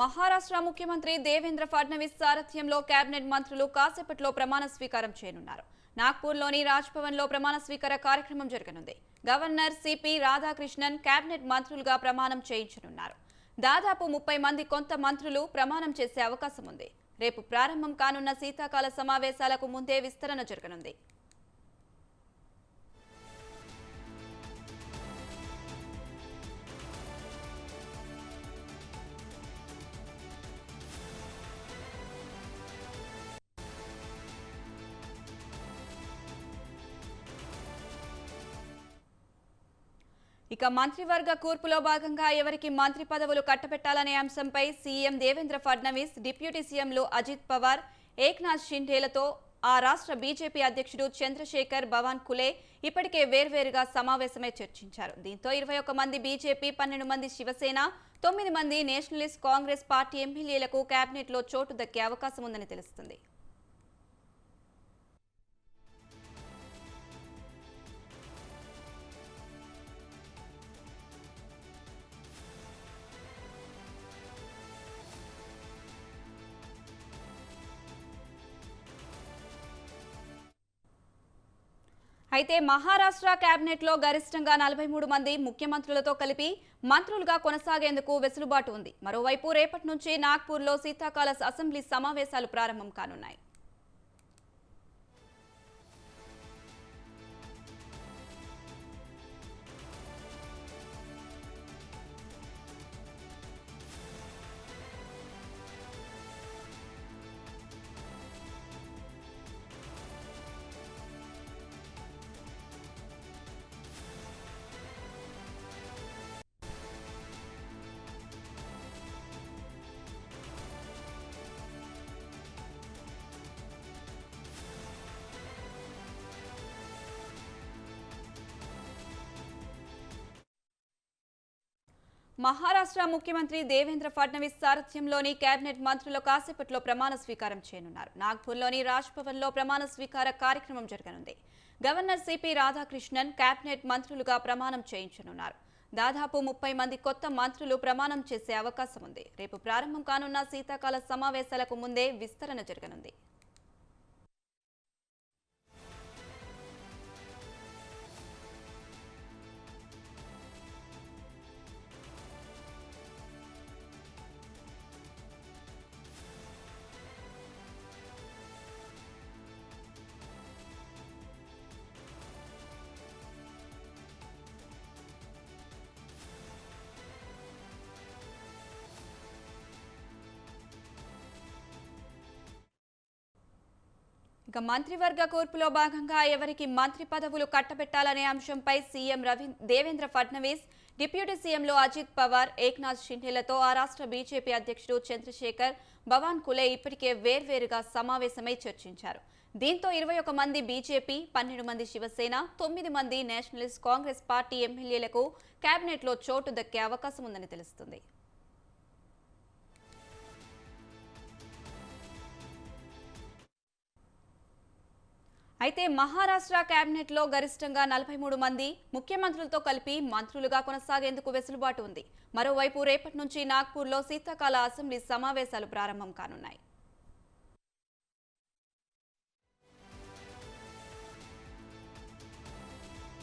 మహారాష్ట్ర ముఖ్యమంత్రి దేవేంద్ర ఫడ్నవీస్ సారథ్యంలో కేబినెట్ మంత్రులు కాసేపట్లో ప్రమాణ స్వీకారం చేయనున్నారు. నాగ్పూర్లోని రాజ్ భవన్లో ప్రమాణ స్వీకార కార్యక్రమం జరగనుంది. గవర్నర్ సిపి రాధాకృష్ణన్ కేబినెట్ మంత్రులుగా ప్రమాణం చేయించనున్నారు. దాదాపు ముప్పై మంది కొంత మంత్రులు ప్రమాణం చేసే అవకాశం ఉంది. రేపు ప్రారంభం కానున్న శీతాకాల సమావేశాలకు ముందే విస్తరణ జరగనుంది. ఇక మంత్రివర్గ కూర్పులో భాగంగా ఎవరికి మంత్రి పదవులు కట్టబెట్టాలనే అంశంపై సీఎం దేవేంద్ర ఫడ్నవీస్ డిప్యూటీ సీఎంలు అజిత్ పవార్ ఏక్నాథ్ షిండేలతో ఆ రాష్ట్ర బీజేపీ అధ్యక్షుడు చంద్రశేఖర్ భవాన్ కులే ఇప్పటికే వేర్వేరుగా సమావేశమై చర్చించారు. దీంతో ఇరవై ఒక్క మంది బీజేపీ పన్నెండు మంది శివసేన తొమ్మిది మంది నేషనలిస్ట్ కాంగ్రెస్ పార్టీ ఎమ్మెల్యేలకు కేబినెట్లో చోటు దక్కే అవకాశం ఉందని తెలుస్తుంది. అయితే మహారాష్ట్ర కేబినెట్లో గరిష్టంగా నలభై మూడు మంది ముఖ్యమంత్రులతో కలిపి మంత్రులుగా కొనసాగేందుకు వెసులుబాటు ఉంది. మరోవైపు రేపటి నుంచి నాగ్పూర్లో శీతాకాల అసెంబ్లీ సమావేశాలు ప్రారంభం కానున్నాయి. మహారాష్ట్ర ముఖ్యమంత్రి దేవేంద్ర ఫడ్నవీస్ సారథ్యంలోని కేబినెట్ మంత్రులు కాసేపట్లో ప్రమాణ స్వీకారం చేయనున్నారు. నాగ్పూర్లోని రాజ్భవన్లో ప్రమాణ స్వీకార కార్యక్రమం జరగనుంది. గవర్నర్ సిపి రాధాకృష్ణన్ కేబినెట్ మంత్రులుగా ప్రమాణం చేయించనున్నారు. దాదాపు ముప్పై మంది కొత్త మంత్రులు ప్రమాణం చేసే అవకాశం ఉంది. రేపు ప్రారంభం కానున్న శీతాకాల సమావేశాలకు ముందే విస్తరణ జరగనుంది. ఇక మంత్రివర్గ కూర్పులో భాగంగా ఎవరికి మంత్రి పదవులు కట్టబెట్టాలనే అంశంపై సీఎం రవి దేవేంద్ర ఫడ్నవీస్ డిప్యూటీ సీఎంలు అజిత్ పవార్ ఏక్నాథ్ షిండేలతో ఆ రాష్ట్ర బీజేపీ అధ్యక్షుడు చంద్రశేఖర్ భవాన్ కులే ఇప్పటికే వేర్వేరుగా సమావేశమై చర్చించారు. దీంతో ఇరవై ఒక మంది బీజేపీ పన్నెండు మంది శివసేన తొమ్మిది మంది నేషనలిస్ట్ కాంగ్రెస్ పార్టీ ఎమ్మెల్యేలకు కేబినెట్లో చోటు దక్కే అవకాశం ఉందని తెలుస్తుంది. అయితే మహారాష్ట్ర కేబినెట్లో గరిష్టంగా నలభై మూడు మంది ముఖ్యమంత్రులతో కలిపి మంత్రులుగా కొనసాగేందుకు వెసులుబాటు ఉంది. మరోవైపు రేపటి నుంచి నాగ్పూర్లో శీతాకాల అసెంబ్లీ సమావేశాలు ప్రారంభం కానున్నాయి.